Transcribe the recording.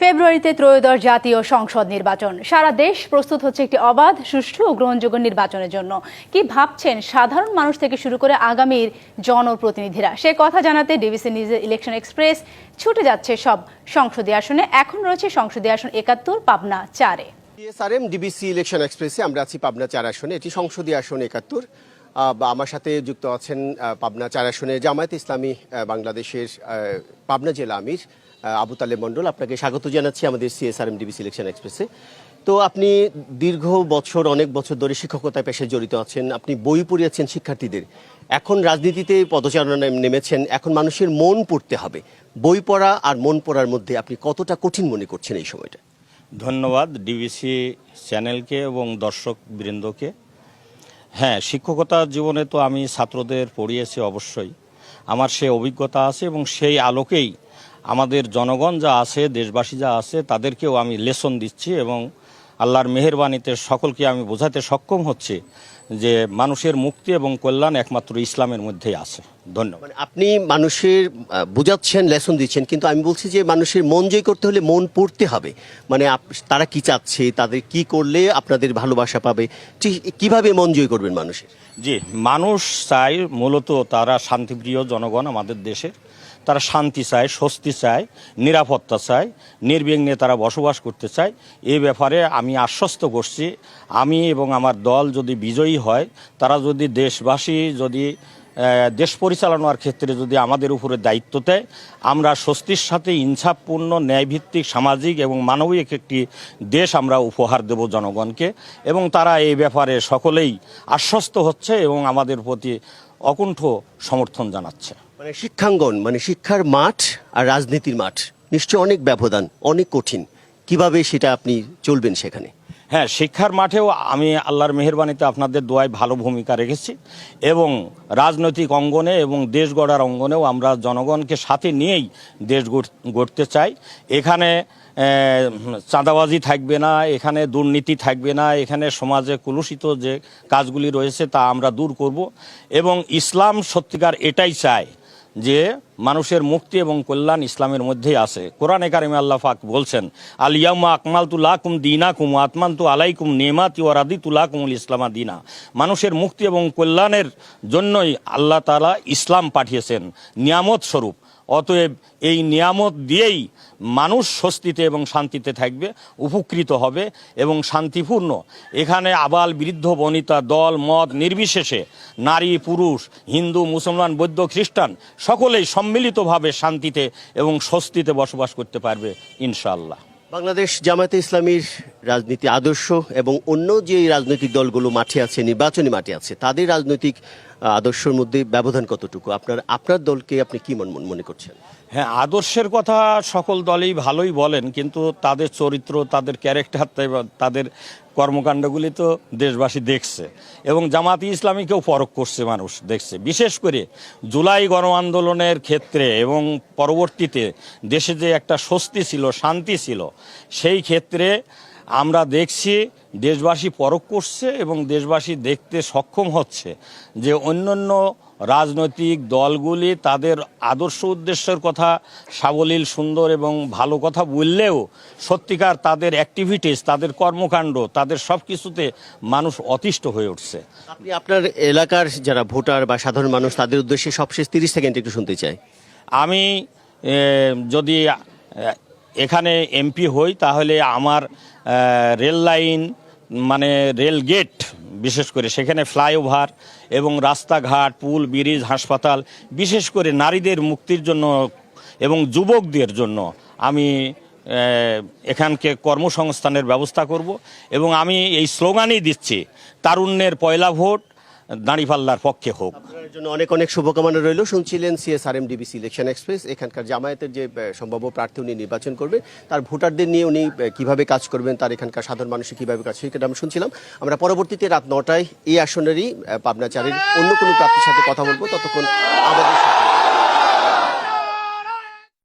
ফেব্রুয়ারিতে ত্রয়োদশ জাতীয় সংসদ নির্বাচন। সারা দেশ প্রস্তুত হচ্ছে একটি অবাধ, সুষ্ঠু ও গ্রহণযোগ্য নির্বাচনের জন্য। কি ভাবছেন সাধারণ মানুষ থেকে শুরু করে আগামীর জনপ্রতিনিধিরা? সে কথা জানাতে ডিবিসি নিউজের ইলেকশন এক্সপ্রেস ছুটে যাচ্ছে সব সংসদীয় আসনে। এখন রয়েছে সংসদীয় আসন একাত্তর, পাবনা চারে। ডিবিসি ইলেকশন এক্সপ্রেসে আমরা আছি পাবনা চার আসনে। এটি সংসদীয় আসন একাত্তর। আমার সাথে যুক্ত আছেন পাবনা চার আসনে জামায়াত ইসলামী বাংলাদেশের পাবনা জেলা আমির আবু তালেব মন্ডল আপনাকে স্বাগত জানাচ্ছি আমাদের সিএসআরএম ডিবিসি সিলেকশন এক্সপ্রেসে। তো আপনি দীর্ঘ বছর, অনেক বছর ধরে শিক্ষকতায় পেশায় জড়িত আছেন, আপনি বই পড়িয়েছেন শিক্ষার্থীদের। এখন রাজনীতিতে পদচারণায় নেমেছেন, এখন মানুষের মন পড়তে হবে। বই পড়া আর মন পড়ার মধ্যে আপনি কতটা কঠিন মনে করছেন এই সময়টা? ধন্যবাদ ডিবিসি চ্যানেলকে এবং দর্শক বৃন্দকে হ্যাঁ শিক্ষকতা জীবনে তো আমি ছাত্রদের পড়িয়েছি অবশ্যই। আমার সে অভিজ্ঞতা আছে এবং সেই আলোকেই আমাদের জনগণ যা আছে, দেশবাসী যা আছে, তাদেরকেও আমি লেসন দিচ্ছি এবং আল্লাহর মেহেরবানিতে সকলকে আমি বোঝাতে সক্ষম হচ্ছে যে মানুষের মুক্তি এবং কল্যাণ একমাত্র ইসলামের মধ্যেই আছে। ধন্যবাদ। মানে আপনি মানুষের বোঝাচ্ছেন লেসন দিচ্ছেন কিন্তু আমি বলছি যে মানুষের মন জয় করতে হলে মন পড়তে হবে। মানে তারা কি চাচ্ছে তাদের কি করলে আপনাদের ভালোবাসা পাবে? ঠিক কীভাবে মন জয় করবেন মানুষের? জি মানুষ চায় মূলত তারা শান্তিপ্রিয় জনগণ আমাদের দেশের। তারা শান্তি চায়, স্বস্তি চায়, নিরাপত্তা চায়, নির্বিঘ্নে তারা বসবাস করতে চায়। এ ব্যাপারে আমি আশ্বস্ত করছি। আমি এবং আমার দল যদি বিজয়ী হয়, তারা যদি দেশবাসী যদি দেশ পরিচালনার ক্ষেত্রে যদি আমাদের উপরে দায়িত্ব দেয়, আমরা স্বস্তির সাথে ইনসাফপূর্ণ ন্যায়ভিত্তিক, সামাজিক এবং মানবিক একটি দেশ আমরা উপহার দেব জনগণকে। এবং তারা এই ব্যাপারে সকলেই আশ্বস্ত হচ্ছে এবং আমাদের প্রতি অকুণ্ঠ সমর্থন জানাচ্ছে। মানে শিক্ষাঙ্গন মানে শিক্ষার মাঠ আর রাজনীতির মাঠ নিশ্চয় অনেক ব্যবধান, অনেক কঠিন। কীভাবে সেটা আপনি চলবেন সেখানে? হ্যাঁ শিক্ষার মাঠেও আমি আল্লাহর মেহরবানিতে আপনাদের দোয়ায় ভালো ভূমিকা রেখেছি এবং রাজনৈতিক অঙ্গনে এবং দেশ গড়ার অঙ্গনেও আমরা জনগণকে সাথে নিয়েই দেশ গড়- গড়তে চাই। এখানে চাঁদাবাজি থাকবে না, এখানে দুর্নীতি থাকবে না, এখানে সমাজে কলুষিত যে কাজগুলি রয়েছে তা আমরা দূর করব এবং ইসলাম সত্যিকার এটাই চায় যে মানুষের মুক্তি এবং কল্যাণ ইসলামের মধ্যেই আছে। কোরআন কারিমে আল্লাহ ফাক বলছেন আলিয়ামা আকমাল তুলা কুম দিনা কুম আতমান তু আলাইকুম নেমাতি ওয়ারাদি তুলা কুমুল ইসলামা দিনা। মানুষের মুক্তি এবং কল্যাণের জন্যই আল্লাহ তালা ইসলাম পাঠিয়েছেন, নিয়ামত স্বরূপ। অতএব এই নিয়ামত দিয়েই মানুষ স্বস্তিতে এবং শান্তিতে থাকবে, উপকৃত হবে এবং শান্তিপূর্ণ। এখানে আবাল বৃদ্ধ, বনিতা, দল, মত নির্বিশেষে নারী, পুরুষ, হিন্দু, মুসলমান, বৌদ্ধ, খ্রিস্টান সকলেই সম্মিলিতভাবে শান্তিতে এবং স্বস্তিতে বসবাস করতে পারবে ইনশাআল্লাহ। বাংলাদেশ জামায়াতে ইসলামীর রাজনীতি আদর্শ এবং অন্য যে রাজনৈতিক দলগুলো মাঠে আছে, নির্বাচনী মাঠে আছে, তাদের রাজনৈতিক আদর্শের মধ্যে ব্যবধান কতটুকু? আপনার আপনার দলকে আপনি কি মন- মনে করছেন? হ্যাঁ আদর্শের কথা সকল দলেই ভালোই বলেন, কিন্তু তাদের চরিত্র, তাদের ক্যারেক্টার তাদের কর্মকাণ্ডগুলি তো দেশবাসী দেখছে। এবং জামাতি ইসলামীকেও পরখ করছে মানুষ, দেখছে। বিশেষ করে জুলাই গণ আন্দোলনের ক্ষেত্রে এবং পরবর্তীতে দেশে যে একটা স্বস্তি ছিল, শান্তি ছিল, সেই ক্ষেত্রে আমরা দেখছি দেশবাসী পরখ করছে এবং দেশবাসী দেখতে সক্ষম হচ্ছে যে অন্যান্য রাজনৈতিক দলগুলি তাদের আদর্শ উদ্দেশ্যের কথা সাবলীল সুন্দর এবং ভালো কথা বললেও সত্যিকার তাদের অ্যাক্টিভিটিস তাদের কর্মকাণ্ড তাদের সব কিছুতে মানুষ অতিষ্ঠ হয়ে উঠছে। আপনি আপনার এলাকার যারা ভোটার বা সাধারণ মানুষ তাদের উদ্দেশ্যে সবশেষ তিরিশ সেকেন্ড একটু শুনতে চাই। আমি যদি এখানে এমপি হই, তাহলে আমার রেল লাইন মানে রেল গেট, বিশেষ করে সেখানে ফ্লাইওভার এবং রাস্তাঘাট, পুল, ব্রিজ, হাসপাতাল, বিশেষ করে নারীদের মুক্তির জন্য এবং যুবকদের জন্য আমি এখানকে কর্মসংস্থানের ব্যবস্থা করব এবং আমি এই স্লোগানই দিচ্ছি, তারুণ্যের পয়লা ভোট দাঁড়িপাল্লার পক্ষে হোক। জন্য অনেক অনেক শুভকামনা রইল। শুনছিলেন সিএসআরএম ডিবিসি ইলেকশন এক্সপ্রেস এখানকার জামায়াতের যে সম্ভাব্য প্রার্থী উনি নির্বাচন করবেন, তার ভোটারদের নিয়ে উনি কীভাবে কাজ করবেন, তার এখানকার সাধারণ মানুষের কীভাবে কাজ সেটা আমরা শুনছিলাম। আমরা পরবর্তীতে রাত নটায় এই আসনেরই পাবনাচারের পাবনা চারের অন্য কোনো প্রার্থীর সাথে কথা বলব। ততক্ষণ আমাদের